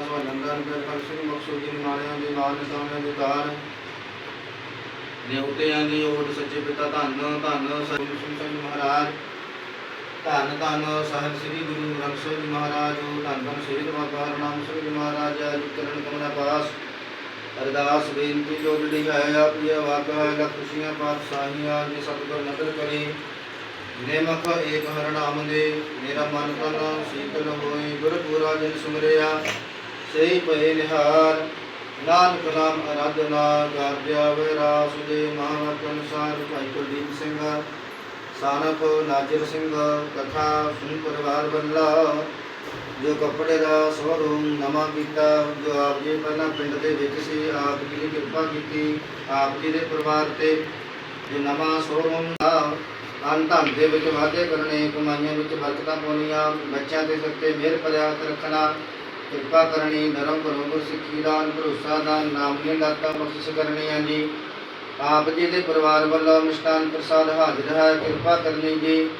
ਨੰਦਨ ਦੇ ਫਲਸਰੀ ਮਕਸੂਦੀ ਮਾਣਿਆਂ ਦੇ ਨਾਲ ਨਿਸ਼ਾਨਿਆਂ ਦੇ ਦਾਨ ਦੇਵਤਿਆਂ ਦੀ ਓਟ ਸੱਚੇ ਪਿਤਾ ਧੰਨ ਧੰਨ ਸਤਿ ਸਿੰਘ ਮਹਾਰਾਜ। ਧੰਨ ਧੰਨ ਸਾਹਿਬ ਸ੍ਰੀ ਗੁਰੂ ਗ੍ਰੰਥ ਸਾਹਿਬ ਜੀ ਮਹਾਰਾਜ। ਧੰਨ ਧੰਨ ਸ੍ਰੀ ਬਾਬਾ ਹਰਨਾਮ ਸਿੰਘ ਜੀ ਮਹਾਰਾਜ। ਜੀ ਚਰਨ ਕਮਲਾ ਪਾਸ। ਅਰਦਾਸ ਬੇਨਤੀ ਜੋ ਜਿਹੜੀ ਹੈ ਆਪਣੀ ਵਾਗਾ ਲਖ ਖੁਸ਼ੀਆਂ, ਪਾਤਸ਼ਾਹੀਆਂ ਜੀ ਸਤਿਗੁਰ ਨਦਰ ਕਰੇ। ਨੇਮਕ ਏਕ ਹਰਨਾਮ ਦੇ, ਮੇਰਾ ਮਨ ਤਨ ਸੀਤਲ ਹੋਏ ਗੁਰ ਪੂਰਾ ਜਨ ਸੁਮਰਿਆ। ਸਹੀ ਭਏ ਨਿਹਾਰ, ਨਾਨਕ ਨਾਮ ਅਰਾਧਨਾ ਗਾਰਦਿਆ ਵੇ ਰਾਸ ਦੇ ਮਹਾਵਤ ਅਨੁਸਾਰ, ਭਾਈ ਕੁਲਦੀਪ ਸਿੰਘ, ਸਾਨਕ ਨਾਜਰ ਸਿੰਘ, ਕਥਾ ਸੁਨ ਪਰਿਵਾਰ ਬੱਲਾ ਜੋ ਕੱਪੜੇ ਦਾ ਸ਼ੋਰੂਮ ਨਵਾਂ ਕੀਤਾ, ਜੋ ਆਪ ਜੀ ਪਹਿਲਾਂ ਪਿੰਡ ਦੇ ਵਿੱਚ ਸੀ, ਆਪ ਜੀ ਦੀ ਕਿਰਪਾ ਕੀਤੀ, ਆਪ ਜੀ ਦੇ ਪਰਿਵਾਰ ਤੇ ਜੋ ਨਵਾਂ ਸ਼ੋਰੂਮ ਦਾ ਅੰਨ ਦੇ ਵਿੱਚ ਵਾਧੇ ਕਰਨੇ, ਕਮਾਈਆਂ ਵਿੱਚ ਬਰਕਤਾਂ ਪਾਉਣੀਆਂ, ਬੱਚਿਆਂ ਦੇ ਸਿਰ ਤੇ ਮਿਹਰ ਭਰਿਆ ਹੱਥ ਰੱਖਣਾ ਕਿਰਪਾ ਕਰਨੀ, ਨਰਮ ਭਰੋ ਸਿੱਖੀ ਦਾਨ, ਭਰੋਸਾ ਦਾਨ, ਨਾਮ ਦੀਆਂ ਦਾਤਾਂ ਬਖਸ਼ਿਸ਼ ਕਰਨੀਆਂ ਜੀ। ਆਪ ਜੀ ਦੇ ਪਰਿਵਾਰ ਵੱਲੋਂ ਮਿਸ਼ਟਾਨ ਪ੍ਰਸਾਦ ਹਾਜ਼ਰ ਹੈ, ਕਿਰਪਾ ਕਰਨੀ ਜੀ।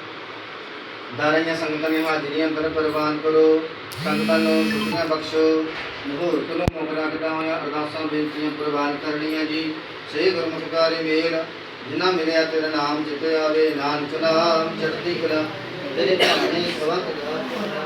ਦਾਰੀਆਂ ਸੰਗਤਾਂ ਦੀ ਹਾਜ਼ਰੀ ਅੰਦਰ ਪ੍ਰਵਾਨ ਕਰੋ। ਸੰਗਤਾਂ ਨੂੰ ਸੁਖੀਆਂ ਬਖਸ਼ੋ। ਮੁਹੂਰਤ ਨੂੰ ਮੁਖ ਰੱਖਦਾ ਹੋਇਆ ਅਰਦਾਸਾਂ, ਬੇਨਤੀਆਂ ਪ੍ਰਵਾਨ ਕਰਨੀਆਂ ਜੀ। ਸਹੀ ਗੁਰਮੁਖਕਾਰੀ ਮੇਲ, ਜਿਨ੍ਹਾਂ ਮਿਲਿਆ ਤੇਰਾ ਨਾਮ ਜਿਤੇ ਆਵੇ, ਨਾਨਕ ਨਾਮ ਚੜ੍ਹਦੀ ਕਲਾ, ਤੇਰੇ ਭਾਣੇ ਸਵੰਤ ਦਾ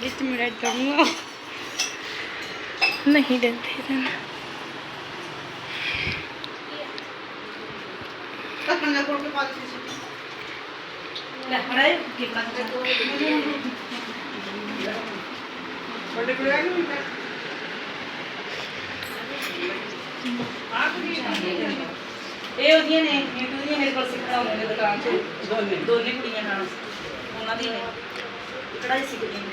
बीस मिनट करूँगा नहीं डरते थे Dah, ada yuk. Kita ਇਹ ਉਹਦੀਆਂ ਨੇ ਨੀਟੂ ਦੀਆਂ ਮੇਰੇ ਕੋਲ ਸਿੱਖਣਾ ਹੁੰਦੇ ਨੇ ਦੁਕਾਨ 'ਚ ਦੋਨੇ ਦੋਨੇ ਕੁੜੀਆਂ ਨਾਲ ਉਹਨਾਂ ਦੀ ਨੇ ਕੜਾਈ ਸਿੱਖਦੀ ਨੇ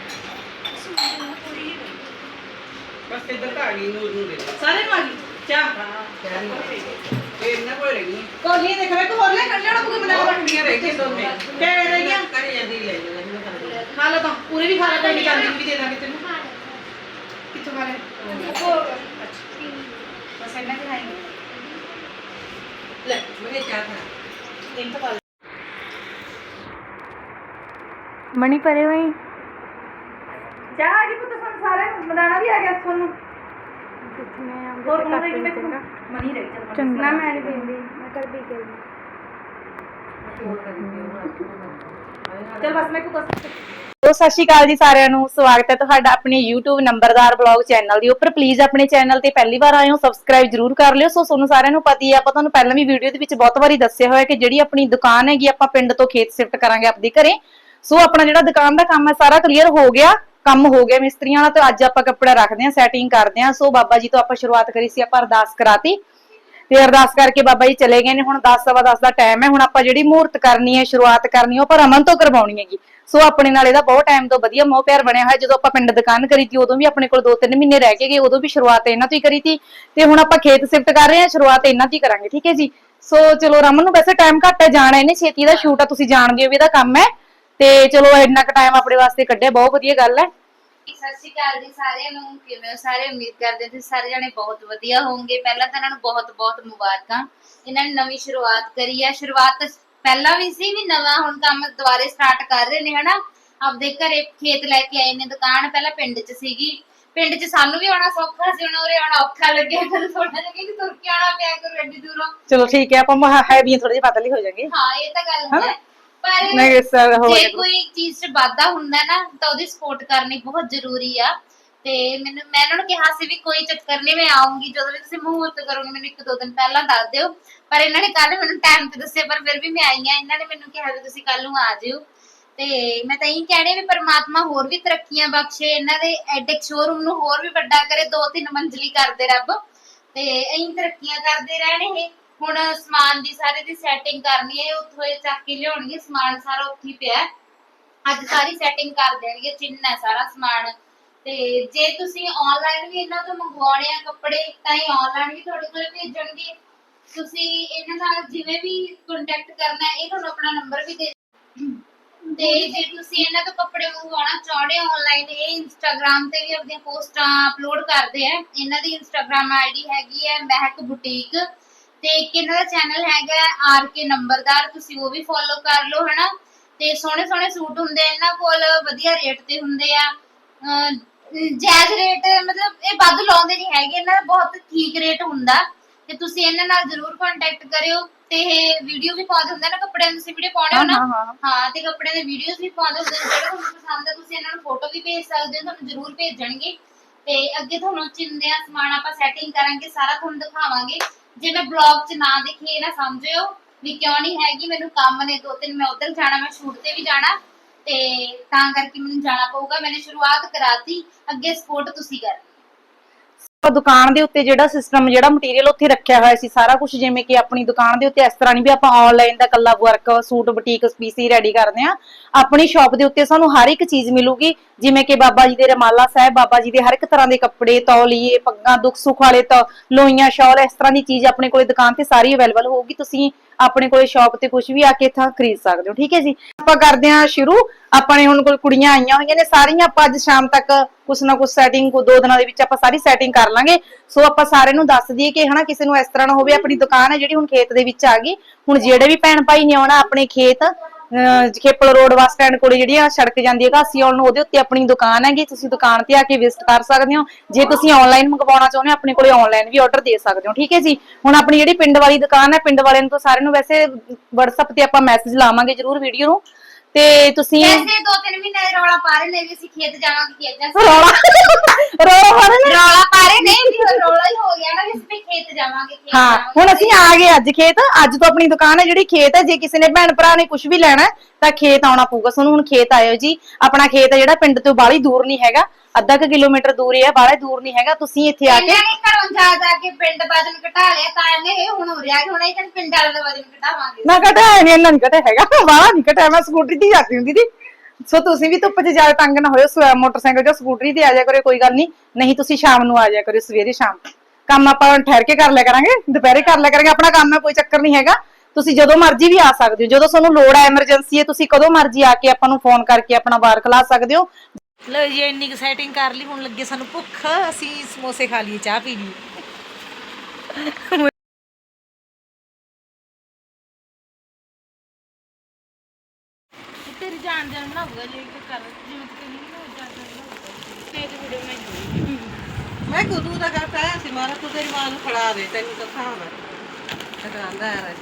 ਬਸ ਇੱਧਰ ਤਾਂ ਆ ਗਈ ਨੂਰ ਨੂੰ ਦੇ ਦੇ। ਸਾਰੇ ਨੂੰ ਆ ਗਈ ਚਾਹ ਇਹ ਇਹਨਾਂ ਕੋਲ ਰਹਿ ਗਈ ਕੋਲੀ ਦੇਖ ਵੇ ਕੋ ਹੋਰ ਲੈ ਕਰ ਲੈਣਾ ਕੋਈ ਬਣਾ ਕੁੜੀਆਂ ਰਹਿ ਗਈਆਂ ਦੋਨੇ ਕਿਆ ਰਹਿ ਗਈਆਂ? ਕਰੇ ਜਾਂਦੀ ਲੈ ਜਾਂਦੀ ਮੈਂ ਖਾ ਲਈ। ਖਾ ਲਾ ਤਾਂ ਪੂਰੇ ਵੀ ਖਾ ਲਾ ਕੋਈ ਚਾਂਦੀ ਵੀ ਦੇ ਦਾਂਗੇ ਤੈਨੂੰ ਕਿੱਥੋਂ ਖਾ ਲੈ ਬਸ ਇੰਨਾ ਕਿ ਖਾਏਂਗੇ ਲੈ ਮੈਂ ਚਾਹ ਖਾ ਮਣੀ ਪਰੇ ਹੋਈ। ਜਾ ਆ ਪੁੱਤ ਸਾਨੂੰ ਸਾਰਿਆਂ ਨੂੰ ਵੀ ਆ ਗਿਆ ਤੁਹਾਨੂੰ ਹੋਰ ਕਮਰੇ ਸਤਿ ਸ਼੍ਰੀ ਅਕਾਲ ਜੀ ਸਾਰਿਆਂ ਨੂੰ ਸਵਾਗਤ ਹੈ ਤੁਹਾਡਾ ਆਪਣੇ YouTube ਨੰਬਰਦਾਰ ਬਲੌਗ ਚੈਨਲ ਦੇ ਉੱਪਰ। ਪਲੀਜ਼ ਆਪਣੇ ਚੈਨਲ ਤੇ ਪਹਿਲੀ ਵਾਰ ਆਏ ਹੋ ਸਬਸਕ੍ਰਾਈਬ ਜਰੂਰ ਕਰ ਲਿਓ। ਸੋ ਤੁਹਾਨੂੰ ਸਾਰਿਆਂ ਨੂੰ ਪਤਾ ਹੀ ਆਪਾਂ ਤੁਹਾਨੂੰ ਪਹਿਲਾਂ ਵੀ ਵੀਡੀਓ ਦੇ ਵਿੱਚ ਬਹੁਤ ਵਾਰੀ ਦੱਸਿਆ ਹੋਇਆ ਕਿ ਜਿਹੜੀ ਆਪਣੀ ਦੁਕਾਨ ਹੈਗੀ ਆਪਾਂ ਪਿੰਡ ਤੋਂ ਖੇਤ ਸ਼ਿਫਟ ਕਰਾਂਗੇ ਆਪਦੇ ਘਰੇ। ਸੋ ਆਪਣਾ ਜਿਹੜਾ ਦੁਕਾਨ ਦਾ ਕੰਮ ਹੈ, ਸਾਰਾ ਕਲੀਅਰ ਹੋ ਗਿਆ, ਕੰਮ ਹੋ ਗਿਆ ਮਿਸਤਰੀਆਂ ਦਾ ਤੇ ਅੱਜ ਆਪਾਂ ਕੱਪੜਾ ਰੱਖਦੇ ਹਾਂ ਸੈਟਿੰਗ ਕਰਦੇ ਹਾਂ। ਸੋ ਬਾਬਾ ਜੀ ਤੋਂ ਆਪਾਂ ਸ਼ੁਰੂਆਤ ਕਰੀ ਸੀ, ਆਪਾਂ ਅਰਦਾਸ ਕਰਾਤੀ। ਤੇ ਅਰਦਾਸ ਕਰਕੇ ਬਾਬਾ ਜੀ ਚਲੇ ਗਏ ਨੇ, ਹੁਣ 10 ਸਵਾ 10 ਦਾ ਟਾਈਮ ਹੈ। ਹੁਣ ਆਪਾਂ ਜਿਹੜੀ ਮਹੂਰਤ ਕਰਨੀ ਹੈ, ਸ਼ੁਰੂਆਤ ਕਰਨੀ ਉਹ ਆਪਾਂ ਰਮਨ ਤੋਂ ਕਰਵਾਉਣੀ ਹੈਗੀ। ਸੋ ਆਪਣੇ ਨਾਲ ਇਹਦਾ ਬਹੁਤ ਟਾਈਮ ਤੋਂ ਵਧੀਆ ਮੋਹ ਪਿਆਰ ਬਣਿਆ ਹੋਇਆ। ਜਦੋਂ ਆਪਾਂ ਪਿੰਡ ਦੁਕਾਨ ਕਰੀ ਤੀ, ਉਦੋਂ ਵੀ ਆਪਣੇ ਕੋਲ 2-3 ਮਹੀਨੇ ਰਹਿ ਕੇ ਗਏ, ਉਦੋਂ ਵੀ ਸ਼ੁਰੂਆਤ ਇਹਨਾਂ ਤੋਂ ਹੀ ਕਰੀ ਤੀ। ਤੇ ਹੁਣ ਆਪਾਂ ਖੇਤ ਸ਼ਿਫਟ ਕਰ ਰਹੇ ਹਾਂ, ਸ਼ੁਰੂਆਤ ਇਹਨਾਂ ਤੋਂ ਹੀ ਕਰਾਂਗੇ, ਠੀਕ ਹੈ ਜੀ? ਸੋ ਚਲੋ ਰਮਨ ਨੂੰ ਵੈਸੇ ਟਾਈਮ ਘੱਟ ਹੈ, ਜਾਣਾ ਇਹਨੇ ਛੇਤੀ ਦਾ ਸ਼ੂਟ ਆ, ਤੁਸੀਂ ਜਾਣਦੇ ਹੋ ਵੀ ਇਹਦਾ ਕੰਮ ਹੈ। ਤੇ ਚਲੋ ਇੰਨਾ ਕੁ ਟਾਈਮ ਆਪਣੇ ਵਾਸਤੇ ਕੱਢਿਆ ਬਹੁਤ ਵਧੀਆ ਗੱਲ ਹੈ। ਸਤਿ ਸ਼੍ਰੀ ਅਕਾਲ ਜੀ ਸਾਰਿਆਂ ਨੂੰ ਕਿਵੇਂ ਹੋ? ਸਾਰੇ ਉਮੀਦ ਕਰਦੇ ਹਾਂ ਤੁਸੀਂ ਸਾਰੇ ਜਣੇ ਬਹੁਤ ਵਧੀਆ ਹੋਵੋਗੇ। ਪਹਿਲਾਂ ਤਾਂ ਇਹਨਾਂ ਨੂੰ ਬਹੁਤ ਬਹੁਤ ਮੁਬਾਰਕਾਂ। ਇਹਨਾਂ ਨੇ ਨਵੀਂ ਸ਼ੁਰੂਆਤ ਕਰੀ ਹੈ। ਸ਼ੁਰੂਆਤ ਤਾਂ ਪਹਿਲਾਂ ਵੀ ਸੀ ਵੀ ਨਵਾਂ ਹੁਣ ਕੰਮ ਦੁਬਾਰੇ ਸਟਾਰਟ ਕਰ ਰਹੇ ਨੇ ਹਨਾ? ਆਪਦੇ ਘਰੇ ਖੇਤ ਲੈ ਕੇ ਆਏ ਨੇ ਦੁਕਾਨ। ਪਹਿਲਾਂ ਪਿੰਡ 'ਚ ਸੀਗੀ। ਪਿੰਡ 'ਚ ਸਾਨੂੰ ਵੀ ਆਉਣਾ ਸੌਖਾ ਸੀ ਹੁਣ ਉਰੇ ਆਉਣਾ ਔਖਾ ਲੱਗਿਆ। ਕਦੇ ਥੋੜਾ ਜਿਹਾ ਕਿ ਤੁਰ ਕੇ ਆਉਣਾ ਪਿਆ ਕਰੂ ਐਡੀ ਦੂਰੋਂ। ਚਲੋ ਠੀਕ ਹੈ ਆਪਾਂ ਹੈ ਵੀ ਥੋੜੇ ਜਿਹੇ ਪਤਲੀ ਹੋ ਜਾਗੇ ਹਾਂ ਇਹ ਤਾਂ ਗੱਲ ਹੈ। ਪਰ ਨਹੀਂ ਸਰ ਹੋ ਜੇ ਕੋਈ ਚੀਜ਼ 'ਚ ਵਾਧਾ ਹੁੰਦਾ ਨਾ ਤਾਂ ਉਹਦੀ ਸਪੋਰਟ ਕਰਨੀ ਬਹੁਤ ਜ਼ਰੂਰੀ ਆ। ਤੇ ਮੈਨੂੰ ਮੈਂ ਇਹਨਾਂ ਨੂੰ ਕਿਹਾ ਸੀ ਵੀ ਕੋਈ ਚੱਕਰ ਨਹੀਂ ਮੈਂ ਆਉਂਗੀ ਜਦੋਂ ਵੀ ਤੁਸੀਂ ਮਹੂਰਤ ਕਰੋਗੇ ਮੈਨੂੰ ਇੱਕ ਦੋ ਦਿਨ ਪਹਿਲਾਂ ਦੱਸ ਦਿਓ। ਪਰ ਇਹਨਾਂ ਨੇ ਕੱਲ ਮੈਨੂੰ ਟਾਈਮ ਤੇ ਦੱਸਿਆ ਪਰ ਫਿਰ ਵੀ ਮੈਂ ਆਈ ਆ ਇਹਨਾਂ ਨੇ ਮੈਨੂੰ ਕਿਹਾ ਵੀ ਤੁਸੀਂ ਕੱਲ ਨੂੰ ਆ ਜਿਓ। ਤੇ ਮੈਂ ਤਾਂ ਇਹੀ ਕਹਿਣੀ ਵੀ ਪਰਮਾਤਮਾ ਹੋਰ ਵੀ ਤਰੱਕੀਆਂ ਬਖਸ਼ੇ ਇਹਨਾਂ ਦੇ ਐਡਿਕ ਸ਼ੋਰੂਮ ਨੂੰ ਹੋਰ ਵੀ ਵੱਡਾ ਕਰੇ ਦੋ ਤਿੰਨ ਮੰਜ਼ਲੀ ਕਰਦੇ ਰੱਬ। ਤੇ ਐਂ ਤਰੱਕੀਆਂ ਕਰਦੇ ਰਹਿਣ ਇਹ। ਹੁਣ ਸਮਾਨ ਦੀ ਸਾਰੇ ਦੀ ਸੈਟਿੰਗ ਕਰਨੀ ਹੈ, ਉੱਥੋਂ ਇਹ ਚੱਕ ਕੇ ਲਿਆਉਣਗੇ ਸਮਾਨ ਸਾਰਾ ਉੱਥੇ ਹੀ ਪਿਆ ਹੈ। ਅੱਜ ਸਾਰੀ ਸੈਟਿੰਗ ਕਰ ਦੇਣਗੇ ਚਿੰਨ ਹੈ ਸਾਰਾ ਸਮਾਨ। ਤੇ ਜੇ ਤੁਸੀਂ ਆਨਲਾਈਨ ਵੀ ਇਹਨਾਂ ਤੋਂ ਮੰਗਵਾਉਣੇ ਆ ਕੱਪੜੇ, ਤਾਂ ਇਹ ਆਨਲਾਈਨ ਵੀ ਤੁਹਾਡੇ ਕੋਲ ਭੇਜਣਗੇ। ਤੁਸੀਂ ਇਹਨਾਂ ਨਾਲ ਜਿਵੇਂ ਵੀ ਕੰਟੈਕਟ ਕਰਨਾ ਇਹ ਤੁਹਾਨੂੰ ਆਪਣਾ ਨੰਬਰ ਵੀ ਦੇ ਤੇ ਜੇ ਤੁਸੀਂ ਇਹਨਾਂ ਤੋਂ ਕੱਪੜੇ ਮੰਗਵਾਉਣਾ ਚਾਹੁੰਦੇ ਹੋ ਆਨਲਾਈਨ ਇਹ ਇੰਸਟਾਗ੍ਰam ਤੇ ਵੀ ਆਪਣੀਆਂ ਪੋਸਟਾਂ ਅਪਲੋਡ ਕਰਦੇ ਆ। ਇਹਨਾਂ ਦੀ ਇੰਸਟਾਗ੍ਰam ਆਈਡੀ ਹੈਗੀ ਹੈ, ਮਹਿਕ ਬੁਟੀਕ ਤੇ ਇੱਕ ਇਹਨਾਂ ਦਾ ਚੈਨਲ ਹੈਗਾ ਆਰ ਕੇ ਨੰਬਰਦਾਰ ਤੁਸੀਂ ਉਹ ਵੀ ਫੋਲੋ ਕਰ ਲਓ ਹਨਾ? ਤੇ ਸੋਹਣੇ ਸੋਹਣੇ ਸੂਟ ਹੁੰਦੇ ਆ ਇਹਨਾਂ ਕੋਲ ਵਧੀਆ ਰੇਟ ਤੇ ਹੁੰਦੇ ਆ। ਜਾਇਜ਼ ਰੇਟ ਮਤਲਬ ਇਹ ਵੱਧ ਲਾਉਂਦੇ ਨਹੀਂ ਹੈਗੇ ਇਹਨਾਂ ਦਾ ਬਹੁਤ ਠੀਕ ਰੇਟ ਹੁੰਦਾ। ਤੇ ਤੁਸੀਂ ਇਹਨਾਂ ਨਾਲ ਜ਼ਰੂਰ ਕੰਟੈਕਟ ਕਰਿਓ। ਤੇ ਇਹ ਵੀਡੀਓ ਵੀ ਪਾਉਂਦੇ ਹੁੰਦੇ ਨਾ ਕੱਪੜਿਆਂ ਦੀ ਵੀਡੀਓ ਪਾਉਣੇ ਹੋ ਨਾ? ਹਾਂ, ਤੇ ਕੱਪੜਿਆਂ ਦੇ ਵੀਡੀਓਜ਼ ਵੀ ਪਾਉਂਦੇ ਹੁੰਦੇ ਨੇ ਜਿਹੜੇ ਤੁਹਾਨੂੰ ਪਸੰਦ ਆ ਤੁਸੀਂ ਇਹਨਾਂ ਨੂੰ ਫੋਟੋ ਵੀ ਭੇਜ ਸਕਦੇ ਹੋ ਤੁਹਾਨੂੰ ਜ਼ਰੂਰ ਭੇਜਣਗੇ। ਤੇ ਅੱਗੇ ਤੁਹਾਨੂੰ ਚਿੰਦੇ ਆ ਸਮਾਨ ਆਪਾਂ ਸੈਟਿੰਗ ਕਰਾਂਗੇ ਸਾਰਾ ਤੁਹਾਨੂੰ ਦਿਖਾਵਾਂਗੇ। ਜੇ ਮੈਂ ਬਲੌਗ 'ਚ ਨਾ ਦਿਖੇ ਨਾ ਸਮਝਿਓ ਵੀ ਕਿਉਂ ਨਹੀਂ ਹੈਗੀ, ਮੈਨੂੰ ਕੰਮ ਨੇ ਦੋ ਤਿੰਨ, ਮੈਂ ਉਧਰ ਜਾਣਾ, ਮੈਂ ਸ਼ੂਟ ਤੇ ਵੀ ਜਾਣਾ ਤੇ ਤਾਂ ਕਰਕੇ ਮੈਨੂੰ ਜਾਣਾ ਪਊਗਾ ਮੈंने ਸ਼ੁਰੂਆਤ ਕਰਾਤੀ, ਅੱਗੇ ਸਪੋਰਟ ਤੁਸੀਂ ਕਰਨੀ। ਦੁਕਾਨ ਦੇ ਉੱਤੇ ਜਿਹੜਾ ਸਿਸਟਮ ਜਿਹੜਾ ਮਟੀਰੀਅਲ ਉੱਥੇ ਰੱਖਿਆ ਹੋਇਆ ਸੀ, ਸਾਰਾ ਕੁਝ ਜਿਵੇਂ ਕਿ ਆਪਣੀ ਦੁਕਾਨ ਦੇ ਉੱਤੇ ਇਸ ਤਰ੍ਹਾਂ ਨਹੀਂ ਵੀ ਆਪਾਂ ਆਨਲਾਈਨ ਦਾ ਕੱਲਾ work suit, boutique, PC ready ਕਰਦੇ ਆ ਆਪਣੀ ਸ਼ਾਪ ਦੇ ਉੱਤੇ ਸਾਨੂੰ ਹਰ ਇੱਕ ਚੀਜ਼ ਮਿਲੂਗੀ, ਜਿਵੇਂ ਕਿ ਬਾਬਾ ਜੀ ਦੇ ਰਮਾਲਾ ਸਾਹਿਬ, ਬਾਬਾ ਜੀ ਦੇ ਹਰ ਇੱਕ ਤਰ੍ਹਾਂ ਦੇ ਕੱਪੜੇ, ਤੌਲੀਏ, ਪੱਗਾਂ ਦੁੱਖ ਸੁੱਖ ਵਾਲੇ ਤਾਂ ਲੋਈਆਂ ਸ਼ਾਲ, ਇਸ ਤਰ੍ਹਾਂ ਦੀ ਚੀਜ਼ ਆਪਣੇ ਕੋਲੇ ਦੁਕਾਨ ਤੇ ਸਾਰੀ ਅਵੇਲੇਬਲ ਹੋਊਗੀ। ਤੁਸੀਂ ਆਪਣੇ ਕੋਲੇ ਸ਼ਾਪ ਤੇ ਕੁਝ ਵੀ ਆ ਕੇ ਇੱਥਾਂ ਖਰੀਦ ਸਕਦੇ ਹੋ। ਠੀਕ ਹੈ ਜੀ? ਆਪਾਂ ਕਰਦੇ ਹਾਂ ਸ਼ੁਰੂ। ਆਪਣੇ ਹੁਣ ਕੋਲ ਕੁੜੀਆਂ ਆਈਆਂ ਹੋਈਆਂ ਨੇ, ਸਾਰੀਆਂ ਆਪਾਂ ਅੱਜ ਸ਼ਾਮ ਤੱਕ ਕੁਛ ਨਾ ਕੁਛ ਸੈਟਿੰਗ ਕੋ ਦੋ ਦਿਨਾਂ ਦੇ ਵਿੱਚ ਆਪਾਂ ਸਾਰੀ ਸੈਟਿੰਗ ਕਰ ਲਾਂਗੇ। ਸੋ ਆਪਾਂ ਸਾਰਿਆਂ ਨੂੰ ਦੱਸ ਦਈਏ ਕਿ ਹਨਾ, ਕਿਸੇ ਨੂੰ ਇਸ ਤਰ੍ਹਾਂ ਨਾ ਹੋਵੇ, ਆਪਣੀ ਦੁਕਾਨ ਹੈ ਜਿਹੜੀ ਹੁਣ ਖੇਤ ਦੇ ਵਿੱਚ ਆ ਗਈ। ਹੁਣ ਜਿਹੜੇ ਵੀ ਭੈਣ ਭਾਈ ਨੇ ਆਉਣਾ, ਆਪਣੇ ਖੇਤ ਖੇਪਲ ਰੋਡ ਬੱਸ ਸਟੈਂਡ ਕੋਲੇ ਜਿਹੜੀ ਆ ਸੜਕ ਜਾਂਦੀ ਹੈ ਘਾਸੀ ਆਉਣ ਨੂੰ, ਉਹਦੇ ਉੱਤੇ ਆਪਣੀ ਦੁਕਾਨ ਹੈਗੀ, ਤੁਸੀਂ ਦੁਕਾਨ ਤੇ ਆ ਕੇ ਵਿਜ਼ਿਟ ਕਰ ਸਕਦੇ ਹੋ। ਜੇ ਤੁਸੀਂ ਆਨਲਾਈਨ ਮੰਗਵਾਉਣਾ ਚਾਹੁੰਦੇ ਹੋ, ਆਪਣੇ ਕੋਲੇ ਆਨਲਾਈਨ ਵੀ ਆਰਡਰ ਦੇ ਸਕਦੇ ਹੋ, ਠੀਕ ਹੈ ਜੀ? ਹੁਣ ਆਪਣੀ ਜਿਹੜੀ ਪਿੰਡ ਵਾਲੀ ਦੁਕਾਨ ਹੈ, ਪਿੰਡ ਵਾਲਿਆਂ ਨੂੰ ਤਾਂ ਸਾਰਿਆਂ ਨੂੰ ਵੈਸੇ WhatsApp ਤੇ ਆਪਾਂ ਮੈਸੇਜ ਲਾਵਾਂਗੇ ਜਰੂਰ ਵੀਡੀਓ ਨੂੰ। ਤੇ ਤੁਸੀਂ ਵੈਸੇ ਦੋ ਤਿੰਨ ਮਹੀਨੇ ਦੇ ਰੌਲਾ ਪਾ ਰਹੇ ਨੇ ਵੀ ਅਸੀਂ ਖੇਤ ਜਾਵਾਂਗੇ ਖੇਤ ਜਾਵਾਂਗੇ ਰੌਲਾ ਰੌਲਾ ਮਾਰੇ ਨੇ? ਰੌਲਾ ਪਾ ਰਹੇ ਨੇ ਵੀ ਹੁਣ ਰੌਲਾ ਹੀ ਹੋ ਗਿਆ ਨਾ ਵੀ ਅਸੀਂ ਵੀ ਖੇਤ ਜਾਵਾਂਗੇ ਖੇਤ ਹਾਂ ਜਾਵਾਂਗੇ। ਹੁਣ ਅਸੀਂ ਆ ਗਏ ਅੱਜ ਖੇਤ। ਅੱਜ ਤੋਂ ਆਪਣੀ ਦੁਕਾਨ ਹੈ ਜਿਹੜੀ ਖੇਤ ਹੈ। ਜੇ ਕਿਸੇ ਨੇ ਭੈਣ ਭਰਾ ਨੇ ਕੁਝ ਵੀ ਲੈਣਾ ਹੈ, ਤਾਂ ਖੇਤ ਆਉਣਾ ਪਊਗਾ। ਤੁਹਾਨੂੰ ਹੁਣ ਖੇਤ ਆਇਓ ਜੀ। ਆਪਣਾ ਖੇਤ ਹੈ ਜਿਹੜਾ ਪਿੰਡ ਤੋਂ ਬਾਹਲੀ ਦੂਰ ਨਹੀਂ ਹੈਗਾ। ਅੱਧਾ ਕੁ ਕਿਲੋਮੀਟਰ ਦੂਰ ਹੀ ਹੈ ਬਾਹਲਾ ਦੂਰ ਨਹੀਂ ਹੈਗਾ ਤੁਸੀਂ ਇੱਥੇ ਆ ਕੇ ਇਹਨਾਂ ਨੇ ਘਰੋਂ ਜਾ ਜਾ ਕੇ ਪਿੰਡ ਵਜਨ ਘਟਾ ਲਿਆ ਤਾਂ ਇਹਨੇ ਇਹ ਹੁਣ ਹੋ ਰਿਹਾ ਕਿ ਹੁਣ ਇਹ ਪਿੰਡ ਵਾਲੇ ਦਾ ਵਜਨ ਘਟਾਵਾਂਗੇ ਘਟਾਇਆ ਨਹੀਂ ਇਹਨਾਂ ਨਹੀਂ ਘਟਿਆ ਹੈਗਾ ਬਾਹਲਾ ਨਹੀਂ ਘਟਿਆ ਮੈਂ ਸਕੂਟਰੀ ਤੇ ਹੀ ਜਾਂਦੀ ਹੁੰਦੀ ਸੀ। ਸੋ ਤੁਸੀਂ ਵੀ ਧੁੱਪ 'ਚ ਜ਼ਿਆਦਾ ਤੰਗ ਨਾ ਹੋਇਓ ਸਵੈ- ਮੋਟਰਸਾਈਕਲ ਜਾਂ ਸਕੂਟਰੀ ਤੇ ਆ ਜਾਇਆ ਕਰੋ ਕੋਈ ਗੱਲ ਨਹੀਂ ਨਹੀਂ ਤੁਸੀਂ ਸ਼ਾਮ ਨੂੰ ਆ ਜਾਇਆ ਕਰੋ ਸਵੇਰੇ ਸ਼ਾਮ। ਕੰਮ ਆਪਾਂ ਠਹਿਰ ਕੇ ਕਰ ਲਿਆ ਕਰਾਂਗੇ ਦੁਪਹਿਰੇ ਕਰ ਲਿਆ ਕਰਾਂਗੇ ਆਪਣਾ ਕੰਮ ਹੈ ਕੋਈ ਚੱਕਰ ਨਹੀਂ ਹੈਗਾ। ਤੁਸੀਂ ਜਦੋਂ ਮਰਜ਼ੀ ਵੀ ਆ ਸਕਦੇ ਹੋ ਜਦੋਂ ਤੁਹਾਨੂੰ ਲੋੜ ਹੈ ਐਮਰਜੈਂਸੀ ਹੈ ਤੁਸੀਂ ਕਦੋਂ ਮਰਜ਼ੀ ਆ ਕੇ ਆਪਾਂ ਨੂੰ ਫੋਨ ਕਰਕੇ ਆਪਣਾ ਵਾਰ ਖਲਾ ਸਕਦੇ ਹੋ। ਲੋ ਜੀ ਇੰਨੀ ਕੁ ਸੈਟਿੰਗ ਕਰ ਲਈ ਹੁਣ ਲੱਗੇ ਸਾਨੂੰ ਭੁੱਖ ਅਸੀਂ ਸਮੋਸੇ ਖਾ ਲਈਏ ਚਾਹ ਪੀ ਲਈਏ। ਤੇਰੀ ਜੇ ਕਿ ਕਰ ਜਿਵੇਂ ਨਾ ਤੇ ਮੈਂ ਮੈਂ ਦਾ ਕਰਤਾ ਹੈ ਸੀ ਮਾਰਾ ਤੂੰ ਤੇਰੀ ਮਾਂ ਨੂੰ ਫੜਾ ਦੇ ਤੈਨੂੰ ਤਾਂ ਥਾਂ ਮੈਂ ਦੁਕਾਨਦਾਰ ਹੈ।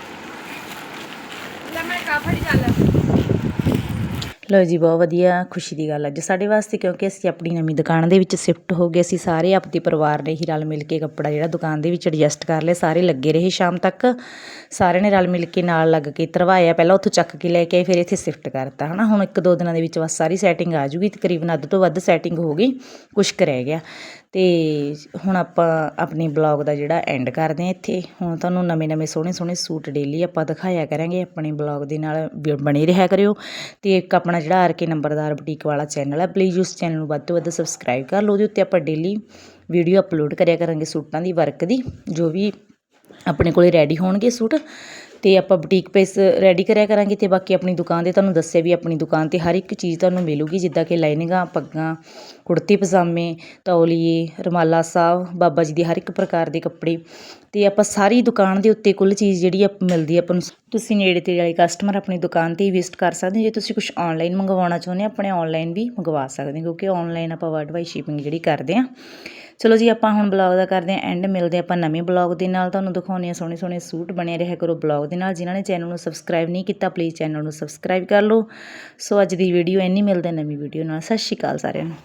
ਲੋ ਜੀ, ਬਹੁਤ ਵਧੀਆ, ਖੁਸ਼ੀ ਦੀ ਗੱਲ ਅੱਜ ਸਾਡੇ ਵਾਸਤੇ, ਕਿਉਂਕਿ ਅਸੀਂ ਆਪਣੀ ਨਵੀਂ ਦੁਕਾਨ ਦੇ ਵਿੱਚ ਸ਼ਿਫਟ ਹੋ ਗਏ। ਅਸੀਂ ਸਾਰੇ ਆਪਦੇ ਪਰਿਵਾਰ ਨੇ ਹੀ ਰਲ ਮਿਲ ਕੇ ਕੱਪੜਾ ਜਿਹੜਾ ਦੁਕਾਨ ਦੇ ਵਿੱਚ ਐਡਜਸਟ ਕਰ ਲਿਆ। ਸਾਰੇ ਲੱਗੇ ਰਹੇ ਸ਼ਾਮ ਤੱਕ। ਸਾਰਿਆਂ ਨੇ ਰਲ ਮਿਲ ਕੇ ਨਾਲ ਲੱਗ ਕੇ ਧਰਵਾਇਆ ਪਹਿਲਾਂ ਉੱਥੋਂ ਚੱਕ ਕੇ ਲੈ ਕੇ ਆਏ, ਫਿਰ ਇੱਥੇ ਸ਼ਿਫਟ ਕਰਤਾ, ਹਨਾ? ਹੁਣ ਇੱਕ ਦੋ ਦਿਨਾਂ ਦੇ ਵਿੱਚ ਬਸ ਸਾਰੀ ਸੈਟਿੰਗ ਆ ਜੂਗੀ। ਤਕਰੀਬਨ ਅੱਧ ਤੋਂ ਵੱਧ ਸੈਟਿੰਗ ਹੋ ਗਈ। ਕੁਛ ਰਹਿ ਗਿਆ। ਅਤੇ ਹੁਣ ਆਪਾਂ ਆਪਣੇ ਬਲੌਗ ਦਾ ਜਿਹੜਾ ਐਂਡ ਕਰਦੇ ਹਾਂ ਇੱਥੇ। ਹੁਣ ਤੁਹਾਨੂੰ ਨਵੇਂ ਨਵੇਂ ਸੋਹਣੇ ਸੋਹਣੇ ਸੂਟ ਡੇਲੀ ਆਪਾਂ ਦਿਖਾਇਆ ਕਰਾਂਗੇ। ਆਪਣੇ ਬਲੌਗ ਦੇ ਨਾਲ ਵੀ ਬਣੇ ਰਿਹਾ ਕਰਿਓ। ਅਤੇ ਇੱਕ ਆਪਣਾ ਜਿਹੜਾ ਆਰ ਕੇ ਨੰਬਰਦਾਰ ਬੁਟੀਕ ਵਾਲਾ ਚੈਨਲ ਹੈ ਪਲੀਜ਼ ਉਸ ਚੈਨਲ ਨੂੰ ਵੱਧ ਤੋਂ ਵੱਧ ਸਬਸਕ੍ਰਾਈਬ ਕਰ ਲਓ। ਉਹਦੇ ਉੱਤੇ ਆਪਾਂ ਡੇਲੀ ਵੀਡੀਓ ਅਪਲੋਡ ਕਰਿਆ ਕਰਾਂਗੇ ਸੂਟਾਂ ਦੀ ਵਰਕ ਦੀ, ਜੋ ਵੀ ਆਪਣੇ ਕੋਲੇ ਰੈਡੀ ਹੋਣਗੇ ਸੂਟ। ਅਤੇ ਆਪਾਂ ਬੁਟੀਕ ਪੇਸ ਰੈਡੀ ਕਰਿਆ ਕਰਾਂਗੇ ਅਤੇ ਬਾਕੀ ਆਪਣੀ ਦੁਕਾਨ ਤੇ ਤੁਹਾਨੂੰ ਦੱਸਿਆ ਵੀ ਆਪਣੀ ਦੁਕਾਨ ਤੇ ਹਰ ਇੱਕ ਚੀਜ਼ ਤੁਹਾਨੂੰ ਮਿਲੂਗੀ, ਜਿੱਦਾਂ ਕਿ ਲਾਈਨਿੰਗਾਂ, ਪੱਗਾਂ, ਕੁੜਤੇ, ਪਜਾਮੇ, ਤੌਲੀਏ, ਰੁਮਾਲਾ ਸਾਹਿਬ ਬਾਬਾ ਜੀ ਦੇ ਹਰ ਇੱਕ ਪ੍ਰਕਾਰ ਦੇ ਕੱਪੜੇ। ਅਤੇ ਆਪਾਂ ਸਾਰੀ ਦੁਕਾਨ ਦੇ ਉੱਤੇ ਕੁੱਲ ਚੀਜ਼ ਜਿਹੜੀ ਆ ਮਿਲਦੀ ਆਪਾਂ ਨੂੰ, ਤੁਸੀਂ ਨੇੜੇ ਤੇੜੇ ਵਾਲੇ ਕਸਟਮਰ ਆਪਣੀ ਦੁਕਾਨ ਤੇ ਹੀ ਵਿਜ਼ਿਟ ਕਰ ਸਕਦੇ ਹੋ। ਜੇ ਤੁਸੀਂ ਕੁਝ ਆਨਲਾਈਨ ਮੰਗਵਾਉਣਾ ਚਾਹੁੰਦੇ ਹੋ, ਆਪਣੇ ਆਨਲਾਈਨ ਵੀ ਮੰਗਵਾ ਸਕਦੇ ਹੋ, ਕਿਉਂਕਿ ਆਨਲਾਈਨ ਆਪਾਂ ਵਰਲਡ ਵਾਈਡ ਸ਼ਿਪਿੰਗ ਜਿਹੜੀ ਕਰਦੇ ਆ। ਚਲੋ ਜੀ, ਆਪਾਂ ਹੁਣ ਬਲੌਗ ਦਾ ਕਰਦੇ ਹਾਂ ਐਂਡ ਮਿਲਦੇ ਆਪਾਂ ਨਵੇਂ ਬਲੌਗ ਦੇ ਨਾਲ। ਤੁਹਾਨੂੰ ਦਿਖਾਉਂਦੇ ਹਾਂ ਸੋਹਣੇ ਸੋਹਣੇ ਸੂਟ ਬਣੇ ਰਿਹਾ ਕਰੋ ਬਲੌਗ ਦੇ ਨਾਲ। ਜਿਨ੍ਹਾਂ ਨੇ ਚੈਨਲ ਨੂੰ ਸਬਸਕ੍ਰਾਈਬ ਨਹੀਂ ਕੀਤਾ ਪਲੀਜ਼ ਚੈਨਲ ਨੂੰ ਸਬਸਕ੍ਰਾਈਬ ਕਰ ਲਓ। ਸੋ ਅੱਜ ਦੀ ਵੀਡੀਓ ਇੰਨੀ, ਮਿਲਦੇ ਨਵੀਂ ਵੀਡੀਓ ਨਾਲ। ਸਤਿ ਸ਼੍ਰੀ ਅਕਾਲ ਸਾਰਿਆਂ ਨੂੰ।